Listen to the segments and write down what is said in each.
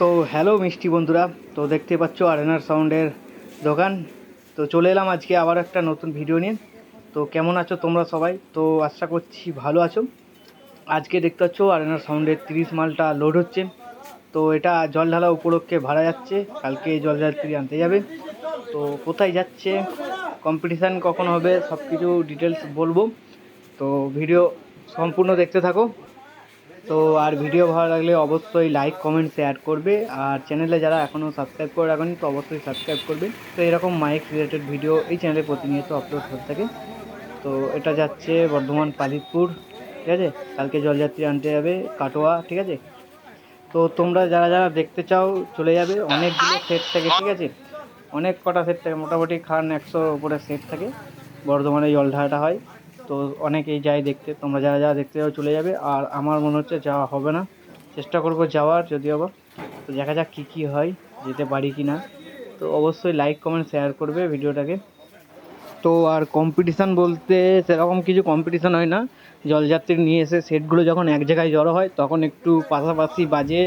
তো হ্যালো মিষ্টি বন্ধুরা, তো দেখতে পাচ্ছ আরেনার সাউন্ডের দোকান। তো চলে এলাম আজকে আবার একটা নতুন ভিডিও নিয়ে। তো কেমন আছো তোমরা সবাই? তো আশা করছি ভালো আছো। আজকে দেখতে পাচ্ছ আরেনার সাউন্ডের তিরিশ মালটা লোড হচ্ছে। তো এটা জল ঢালা উপলক্ষে ভাড়া যাচ্ছে। কালকে জল যাত্রী আনতে যাবে। তো কোথায় যাচ্ছে কম্পিটিশান কখন হবে সব কিছু ডিটেলস বলব। তো ভিডিও সম্পূর্ণ দেখতে থাকো। তো আর ভিডিও ভালো লাগলে অবশ্যই লাইক কমেন্ট শেয়ার করবে। আর চ্যানেলে যারা এখনও সাবস্ক্রাইব করে রাখেনি, তো অবশ্যই সাবস্ক্রাইব করবে। তো এরকম মাইক রিলেটেড ভিডিও এই চ্যানেলে প্রতিনিয়ত আপলোড হতে থাকে। তো এটা যাচ্ছে বর্ধমান পালিতপুর, ঠিক আছে? কালকে জলযাত্রী আনতে যাবে কাটোয়া, ঠিক আছে? তো তোমরা যারা যারা দেখতে চাও চলে যাবে। অনেকগুলো সেট থাকে, ঠিক আছে? অনেক কটা সেট থাকে। মোটামুটি খান একশোর উপরে সেট থাকে। বর্ধমানে জল ঢালাটা হয়। তো অনেকেই যায় দেখতে, তোমরা যারা যারা দেখতে যাও চলে যাবে। আর আমার মনে হচ্ছে যাওয়া হবে না। চেষ্টা করব যাওয়ার যদিও বা তো দেখা যাক কী কী হয়, যেতে পারি কি না। তো অবশ্যই লাইক কমেন্ট শেয়ার করবে ভিডিওটাকে। তো আর কম্পিটিশান বলতে সেরকম কিছু কম্পিটিশান হয় না। জলযাত্রী নিয়ে এসে সেটগুলো যখন এক জায়গায় জড়ো হয়, তখন একটু পাশাপাশি বাজে,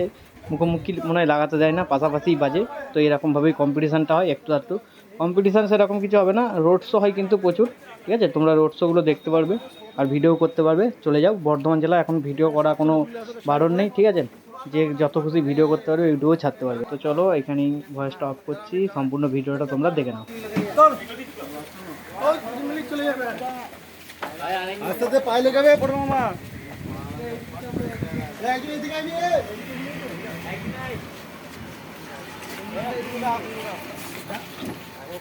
মুখোমুখি মনে হয় লাগাতে যায় না পাশাপাশি বাজে। তো এরকমভাবেই কম্পিটিশানটা হয় একটু একটু কম্পিটিশান সেরকম কিছু হবে না। রোড শো হয় কিন্তু প্রচুর, ঠিক আছে? তোমরা রোড শোগুলো দেখতে পারবে আর ভিডিও করতে পারবে। চলে যাও। বর্ধমান জেলা এখন ভিডিও করা কোনো বারণ নেই, ঠিক আছে? যে যত খুশি ভিডিও করতে পারবে ভিডিও ছাড়তে পারবে। তো চলো, এখানেই ভয়েসটা অফ করছি। সম্পূর্ণ ভিডিওটা তোমরা দেখে নাও।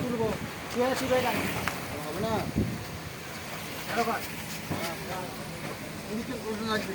তুলবো তুই আসি ভাই হবে না লাগবে